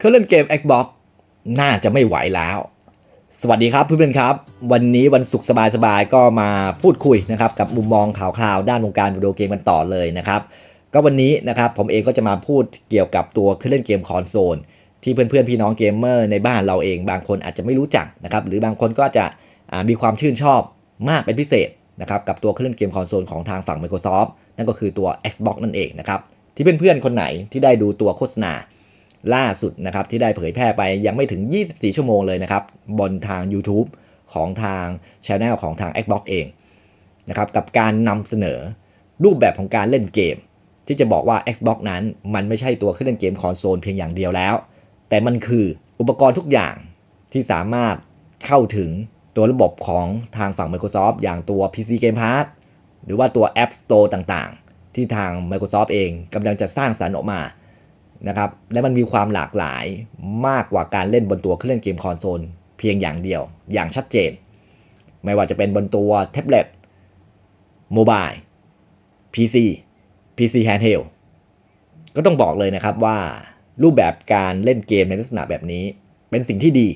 เครื่องเล่นเกม Xbox น่าจะไม่ไหวแล้ว สวัสดีครับเพื่อนๆครับ วันนี้วันศุกร์สบายๆ ก็มาพูดคุยนะครับกับมุมมองข่าวคราวด้านวงการวิดีโอเกมกันต่อเลยนะครับก็วันนี้นะครับผมเองก็จะมาพูดเกี่ยวกับตัวเครื่องเล่นเกมคอนโซลที่เพื่อนๆพี่น้องเกมเมอร์ในบ้านเราเอง บางคนอาจจะไม่รู้จักนะครับหรือบางคนก็จะมีความชื่นชอบมากเป็นพิเศษนะครับกับตัวเครื่องเล่นเกมคอนโซลของทางฝั่ง Microsoft นั่นก็คือตัว Xbox นั่นเองนะครับที่เพื่อนๆคนไหนที่ได้ดูตัวโฆษณา ล่าสุดนะครับที่ได้เผยแพร่ไปยังไม่ถึง 24 ชั่วโมงเลยนะครับบนทาง YouTube ของทาง Channel ของทาง Xbox เองนะครับกับการนำเสนอรูปแบบของการเล่นเกม ที่จะบอกว่า Xbox นั้นมันไม่ใช่ตัวเครื่องเล่นเกมคอนโซลเพียงอย่างเดียวแล้ว แต่มันคืออุปกรณ์ทุกอย่างที่สามารถเข้าถึงตัวระบบของทางฝั่ง Microsoft อย่างตัว PC Game Pass หรือว่าตัว App Store ต่างๆ ที่ทาง Microsoft เองกำลังจะสร้างสรรค์ออกมา นะครับและมันมีความหลากหลายมากกว่าการเล่นบนตัวเครื่องเล่นเกมคอนโซลเพียงอย่างเดียว อย่างชัดเจน ไม่ว่าจะเป็นบนตัวแท็บเล็ตโมบาย PC PC Handheld ก็ต้องบอกเลยนะครับว่ารูปแบบการเล่นเกมในลักษณะแบบนี้ เป็นสิ่งที่ดี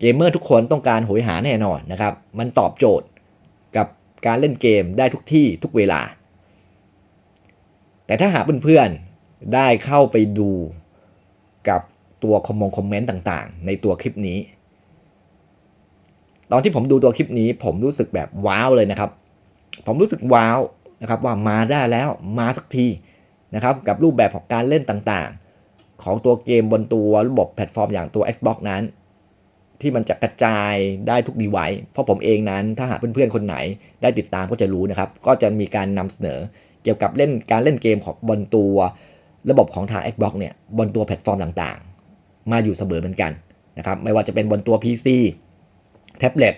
เกมเมอร์ทุกคนต้องการโหยหาแน่นอนนะครับ มันตอบโจทย์กับการเล่นเกมได้ทุกที่ทุกเวลา แต่ถ้าหาเพื่อนๆ ได้เข้าไปดูกับตัวคอมมงคอมเมนต์ต่างๆ ในตัวคลิปนี้ ตอนที่ผมดูตัวคลิปนี้ ผมรู้สึกแบบว้าวเลยนะครับ ผมรู้สึกว้าวนะครับว่ามาได้แล้วมาสักทีนะครับกับรูปแบบของการเล่นต่างๆ ของตัวเกมบนตัวระบบแพลตฟอร์มอย่างตัว Xbox นั้น ที่มันจะกระจายได้ทุกดีไวเพราะผมเองนั้นถ้าหากเพื่อนๆ คนไหนได้ติดตามก็จะรู้นะครับ ก็จะมีการนำเสนอเกี่ยวกับเล่นการเล่นเกมของบนตัว ระบบของทาง Xbox เนี่ยบนตัวแพลตฟอร์มต่างๆ มาอยู่เสมอเหมือนกันนะครับไม่ว่าจะเป็นบนตัว PC แท็บเล็ต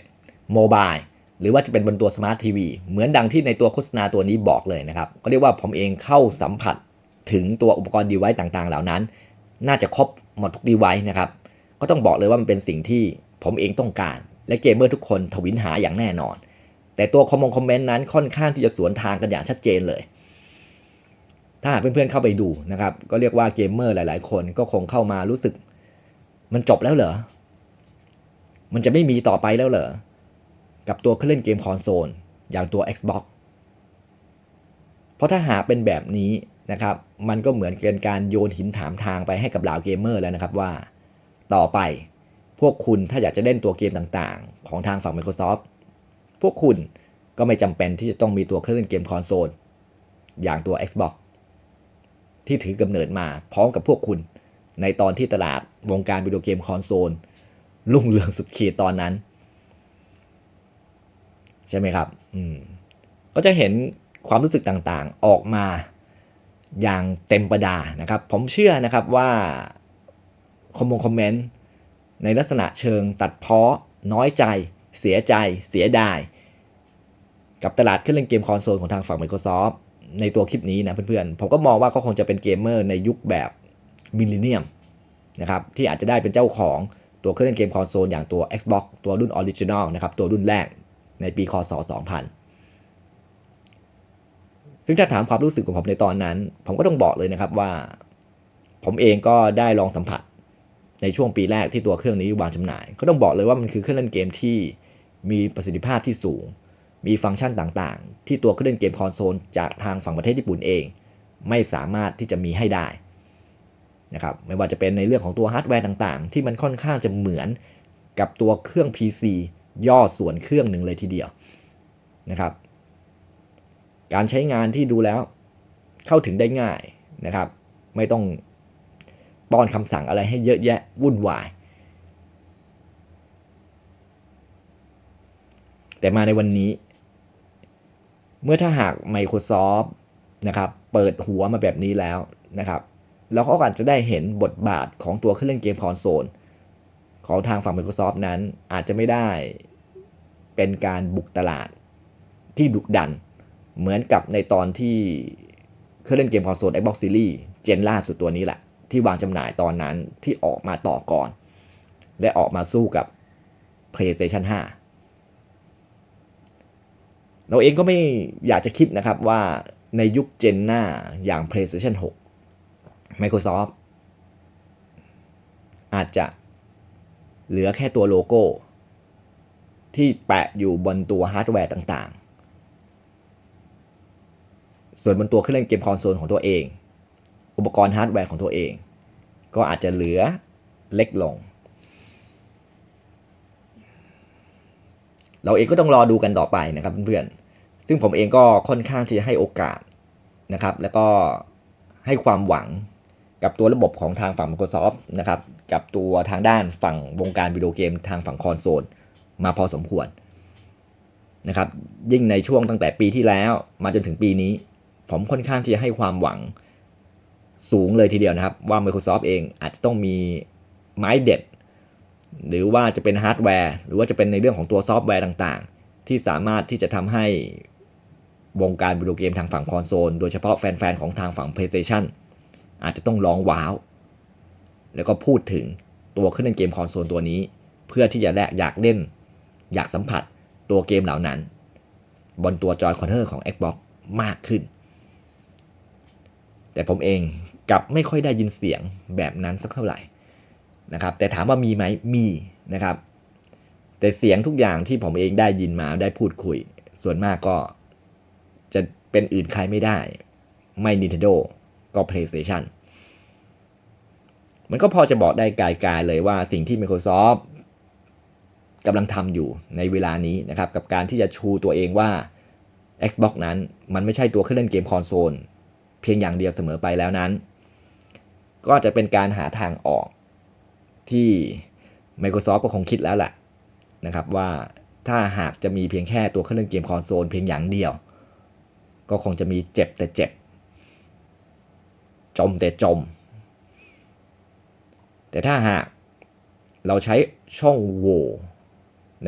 โมบายหรือว่าจะเป็นบนตัวสมาร์ททีวีเหมือนดังที่ในตัวโฆษณาตัวนี้บอกเลยนะครับ ก็เรียกว่าผมเองเข้าสัมผัสถึงตัวอุปกรณ์ดีไวซ์ต่างๆ เหล่านั้น น่าจะครบหมดทุกดีไวซ์นะครับ ก็ต้องบอกเลยว่ามันเป็นสิ่งที่ผมเองต้องการ และเกมเมอร์ทุกคนทวินหาอย่างแน่นอน แต่ตัวคอมมงคอมเมนต์นั้นค่อนข้างที่จะสวนทางกันอย่างชัดเจนเลย ถ้าหากเพื่อนๆเข้าไปดูนะครับ ก็เรียกว่าเกมเมอร์หลาย ๆ คนก็คงเข้ามารู้สึก มันจบแล้วเหรอ มันจะไม่มีต่อไปแล้วเหรอ กับตัวเครื่องเล่นเกมคอนโซลอย่างตัว Xbox เพราะถ้าหากเป็นแบบนี้นะครับ มันก็เหมือนเป็นการโยนหินถามทางไปให้กับเหล่าเกมเมอร์แล้วนะครับว่า ต่อไปพวกคุณถ้าอยากจะเล่นตัวเกมต่างๆ ของทางฝั่ง Microsoft พวกคุณก็ไม่จำเป็นที่จะต้องมีตัวเครื่องเล่นเกมคอนโซลอย่างตัว Xbox ที่ถือกำเนิดมาพร้อมกับพวกคุณ ในตอนที่ตลาดวงการวิดีโอเกมคอนโซลรุ่งเรืองสุดขีดตอนนั้น ใช่ไหมครับ อืม ก็จะเห็นความรู้สึกต่างๆออกมาอย่างเต็มประดานะครับ ผมเชื่อนะครับว่าคอมมงคอมเมนต์ในลักษณะเชิงตัดเพ้อน้อยใจ เสียใจ เสียดาย กับตลาดเครื่องเล่นเกมคอนโซลของทางฝั่ง Microsoft ในตัวคลิปนี้นะเพื่อนๆ ผมก็มองว่าเขาคงจะเป็นเกมเมอร์ในยุคแบบมิลเลนเนียมนะครับที่อาจจะได้เป็นเจ้าของตัวเครื่องเล่นเกมคอนโซลอย่างตัว Xbox ตัวรุ่นออริจินอลนะครับตัวรุ่นแรกในปีคศ 2000 ซึ่งถ้าถามความรู้สึกของผมในตอนนั้น ผมก็ต้องบอกเลยนะครับว่า ผมเองก็ได้ลองสัมผัสในช่วงปีแรกที่ตัวเครื่องนี้วางจำหน่าย ก็ต้องบอกเลยว่ามันคือเครื่องเล่นเกมที่มีประสิทธิภาพที่สูง มีฟังก์ชันต่างๆ ที่ตัวเครื่องเล่นเกมคอนโซลจากทางฝั่งประเทศญี่ปุ่นเอง ไม่สามารถที่จะมีให้ได้นะครับไม่ว่าจะเป็นในเรื่องของตัวฮาร์ดแวร์ต่างๆ ที่มันค่อนข้างจะเหมือนกับตัวเครื่อง PC ย่อส่วนเครื่องหนึ่งเลยทีเดียวนะครับ การใช้งานที่ดูแล้วเข้าถึงได้ง่ายนะครับ ไม่ต้องป้อนคำสั่งอะไรให้เยอะแยะวุ่นวาย แต่มาในวันนี้ เมื่อถ้าหาก Microsoft นะครับเปิดหัวมาแบบนี้แล้วนะครับแล้วเขาอาจจะได้เห็นบทบาทของตัวเครื่องเล่นเกมคอนโซลของทางฝั่ง Microsoft นั้นอาจจะไม่ได้เป็นการบุกตลาดที่ดุดัน เหมือนกับในตอนที่เครื่องเล่นเกมคอนโซล Xbox Series เจนล่าสุดตัวนี้แหละ ที่วางจำหน่ายตอนนั้นที่ออกมาต่อก่อน และออกมาสู้กับ PlayStation 5 เราเองก็ไม่อยากจะคิดนะครับว่าในยุคเจนหน้าอย่าง PlayStation 6 Microsoft อาจจะเหลือแค่ตัวโลโก้ ที่แปะอยู่บนตัวฮาร์ดแวร์ต่างๆ ส่วนบนตัวเครื่องเล่นเกมคอนโซลของตัวเอง อุปกรณ์ฮาร์ดแวร์ของตัวเอง ก็อาจจะเหลือเล็กลง เราเองก็ต้องรอดูกันต่อไปนะครับเพื่อนๆซึ่งผมเองก็ค่อนข้างที่จะให้โอกาสนะครับ แล้วก็ให้ความหวังกับตัวระบบของทางฝั่ง Microsoft นะครับ กับตัวทางด้านฝั่งวงการวิดีโอเกมทางฝั่งคอนโซลมาพอสมควรนะครับ ยิ่งในช่วงตั้งแต่ปีที่แล้วมาจนถึงปีนี้ ผมค่อนข้างที่จะให้ความหวังสูงเลยทีเดียวนะครับ ว่า Microsoft เองอาจจะต้องมีไม้เด็ด หรือว่าจะเป็นฮาร์ดแวร์ หรือว่าจะเป็นในเรื่องของตัวซอฟต์แวร์ต่างๆ ที่สามารถที่จะทำให้วงการวิดีโอเกมทางฝั่งคอนโซล โดยเฉพาะแฟนๆ ของทางฝั่ง PlayStation อาจจะต้องร้องว้าว แล้วก็พูดถึงตัวเครื่องเล่นเกมคอนโซลตัวนี้ เพื่อที่จะแลกอยากเล่น อยากสัมผัสตัวเกมเหล่านั้น บนตัวจอยคอนเทอร์ของ Xbox มากขึ้น แต่ผมเองกลับไม่ค่อยได้ยินเสียงแบบนั้นสักเท่าไหร่ นะครับแต่ถามว่ามีไหมมีนะครับ แต่เสียงทุกอย่างที่ผมเองได้ยินมาได้พูดคุย ส่วนมากก็จะเป็นอื่นใครไม่ได้ ไม่ Nintendo ก็ PlayStation มันก็พอจะบอกได้กายๆเลยว่าสิ่งที่ Microsoft กำลังทำอยู่ในเวลานี้นะครับ กับการที่จะชูตัวเองว่า Xbox นั้นมันไม่ใช่ตัวเครื่องเล่นเกมคอนโซลเพียงอย่างเดียวเสมอไปแล้วนั้น ก็จะเป็นการหาทางออก ที่ Microsoft ก็คงคิดแล้วแหละนะครับว่าถ้าหากจะมีเพียงแค่ตัวเครื่องเล่นเกมคอนโซลเพียงอย่างเดียว ก็คงจะมีเจ็บแต่เจ็บ จมแต่จม แต่ถ้าหากเราใช้ช่องโหว่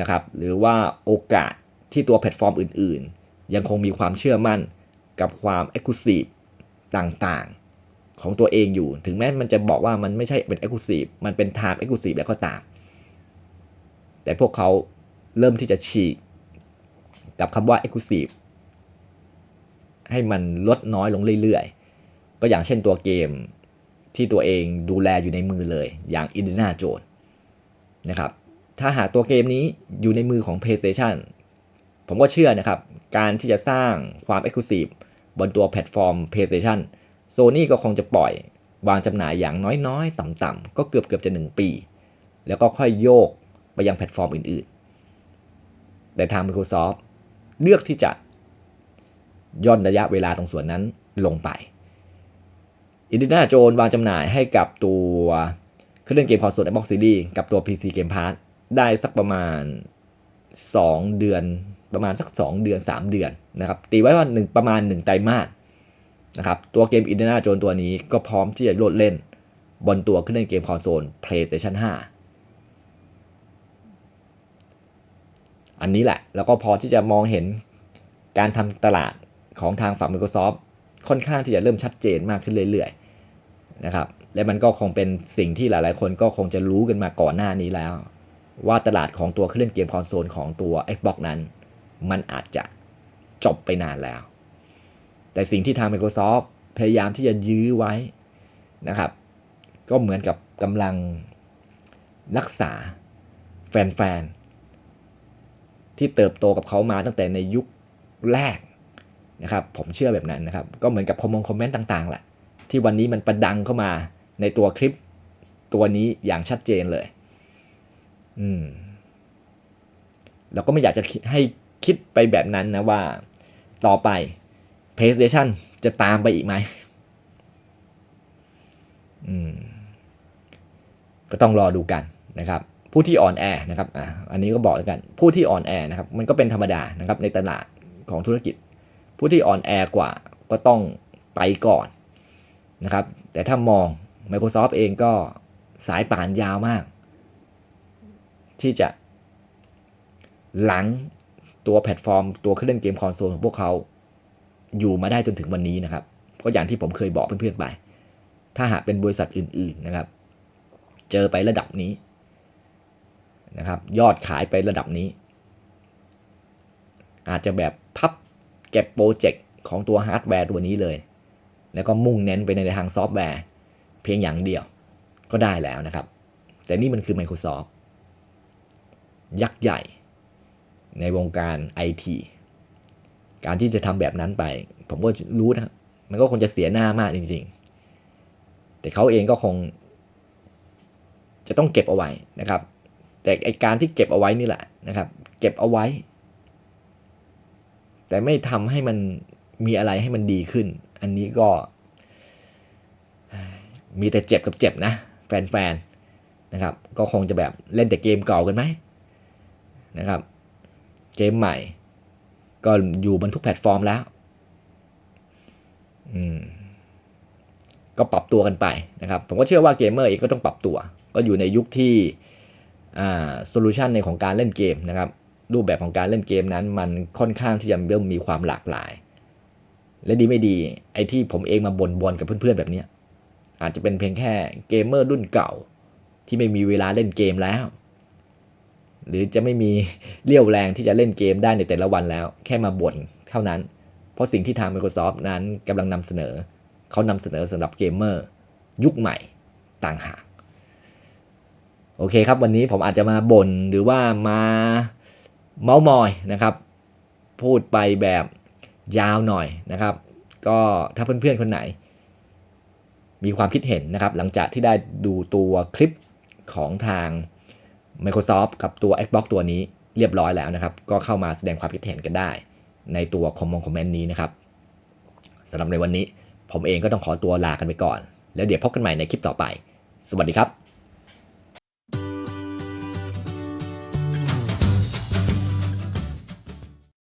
นะครับหรือว่าโอกาสที่ตัวแพลตฟอร์มอื่น ๆ ยังคงมีความเชื่อมั่นกับความ Exclusive ต่างๆ ของตัวเองอยู่ ถึงแม้มันจะบอกว่ามันไม่ใช่เป็น Exclusive มันเป็น Time Exclusive แล้วก็ตาม แต่พวกเขาเริ่มที่จะฉีกกับคำว่า Exclusive ให้มันลดน้อยลงเรื่อยๆ ก็อย่างเช่นตัวเกมที่ตัวเองดูแลอยู่ในมือเลย อย่าง Indiana Jones นะครับ ถ้าหากตัวเกมนี้อยู่ในมือของ PlayStation ผมก็เชื่อนะครับ การที่จะสร้างความ Exclusive บนตัวแพลตฟอร์ม PlayStation Sony ก็คงจะปล่อย วางจำหน่ายอย่างน้อยๆ ต่ำๆก็เกือบเกือบจะ 1 ปี แล้วก็ค่อยโยกไปยังแพลตฟอร์มอื่นๆ แต่ทาง Microsoft เลือกที่จะย่นระยะเวลาตรงส่วนนั้นลงไป อินดินาโจนวางจำหน่ายให้กับตัวเครื่องเล่นเกมคอนโซล Xbox Series กับตัว PC Game Pass ได้สักประมาณ 2 เดือนประมาณสัก 2 เดือน 3 เดือนนะครับตีไว้ว่า 1 ประมาณ 1 ไตรมาส นะครับตัวเกมอินเดินาโจนตัวนี้ก็พร้อมที่จะโหลดเล่นบนตัวเครื่องเล่นเกมคอนโซล PlayStation 5 อันนี้แหละ แล้วก็พอที่จะมองเห็นการทำตลาดของทางฝั่ง Microsoft ค่อนข้างที่จะเริ่มชัดเจนมากขึ้นเรื่อยๆนะครับและมันก็คงเป็นสิ่งที่หลายๆ คนก็คงจะรู้กันมาก่อนหน้านี้แล้ว ว่าตลาดของตัวเครื่องเล่นเกมคอนโซลของตัว Xbox นั้น มันอาจจะจบไปนานแล้ว แต่สิ่งที่ทาง Microsoft พยายามที่จะยื้อไว้นะครับ ก็เหมือนกับกำลังรักษาแฟนๆ ที่เติบโตกับเขามาตั้งแต่ในยุคแรกนะครับ ผมเชื่อแบบนั้นนะครับ ก็เหมือนกับคอมมงคอมเมนต์ต่างๆแหละที่วันนี้มันประดังเข้ามาในตัวคลิปตัวนี้อย่างชัดเจนเลย อืมเราก็ไม่อยากจะให้คิดไปแบบนั้นนะว่า ต่อไป PlayStation จะตามไปอีกไหมอืมก็ต้องรอดูกันนะครับ ผู้ที่อ่อนแอนะครับอะอันนี้ก็บอกแล้วกัน ผู้ที่อ่อนแอนะครับมันก็เป็นธรรมดานะครับในตลาดของธุรกิจ ผู้ที่อ่อนแอกว่าก็ต้องไปก่อนนะครับ แต่ถ้ามอง Microsoft เองก็สายป่านยาวมาก ที่จะหลังตัวแพลตฟอร์ม ตัวเครื่องเล่นเกมคอนโซลของพวกเขา อยู่มาได้จนถึงวันนี้นะครับ ก็อย่างที่ผมเคยบอกเพื่อนๆไป ถ้าหากเป็นบริษัทอื่นๆนะครับ เจอไประดับนี้นะครับ ยอดขายไประดับนี้ อาจจะแบบพับเก็บโปรเจกต์ของตัวฮาร์ดแวร์ตัวนี้เลย แล้วก็มุ่งเน้นไปในทางซอฟต์แวร์เพียงอย่างเดียวก็ได้แล้วนะครับ แต่นี่มันคือ Microsoft ยักษ์ใหญ่ในวงการไอที การที่จะทำแบบนั้นไป ผมก็รู้นะ มันก็คงจะเสียหน้ามากจริง ๆ แต่เขาเองก็คง จะต้องเก็บเอาไว้นะครับ แต่ไอการที่เก็บเอาไว้นี่แหละนะครับ เก็บเอาไว้ แต่ไม่ทำให้มันมีอะไรให้มันดีขึ้น อันนี้ก็ มีแต่เจ็บกับเจ็บนะ แฟนๆนะครับ ก็คงจะแบบเล่นแต่เกมเก่ากันไหมนะครับ เกมใหม่ ก็อยู่บนทุกแพลตฟอร์มแล้วอืมก็ปรับตัวกันไปนะครับ ผมก็เชื่อว่าเกมเมอร์เองก็ต้องปรับตัว ก็อยู่ในยุคที่อ่าโซลูชันในของการเล่นเกมนะครับ รูปแบบของการเล่นเกมนั้น มันค่อนข้างที่จะเริ่มมีความหลากหลาย และดีไม่ดี ไอ้ที่ผมเองมาบ่นบนกับเพื่อนๆแบบนี้อาจจะเป็นเพียงแค่เกมเมอร์รุ่นเก่า ที่ไม่มีเวลาเล่นเกมแล้ว หรือจะไม่มีเรี่ยวแรงที่จะเล่นเกมได้ในแต่ละวันแล้ว แค่มาบ่นเท่านั้น เพราะสิ่งที่ทาง Microsoft นั้นกำลังนำเสนอ เขานำเสนอสำหรับเกมเมอร์ยุคใหม่ต่างหากโอเคครับ วันนี้ผมอาจจะมาบ่นหรือว่ามาเมาส์มอยนะครับ พูดไปแบบยาวหน่อยนะครับ ก็ถ้าเพื่อนๆคนไหน มีความคิดเห็นนะครับ หลังจากที่ได้ดูตัวคลิปของทาง Microsoft กับตัว Xbox ตัวนี้เรียบร้อยแล้วนะครับ ก็เข้ามาแสดงความคิดเห็นกันได้ ในตัวคอมมงคอมเมนต์นี้นะครับสำหรับในวันนี้ ผมเองก็ต้องขอตัวลากันไปก่อน แล้วเดี๋ยวพบกันใหม่ในคลิปต่อไป สวัสดีครับ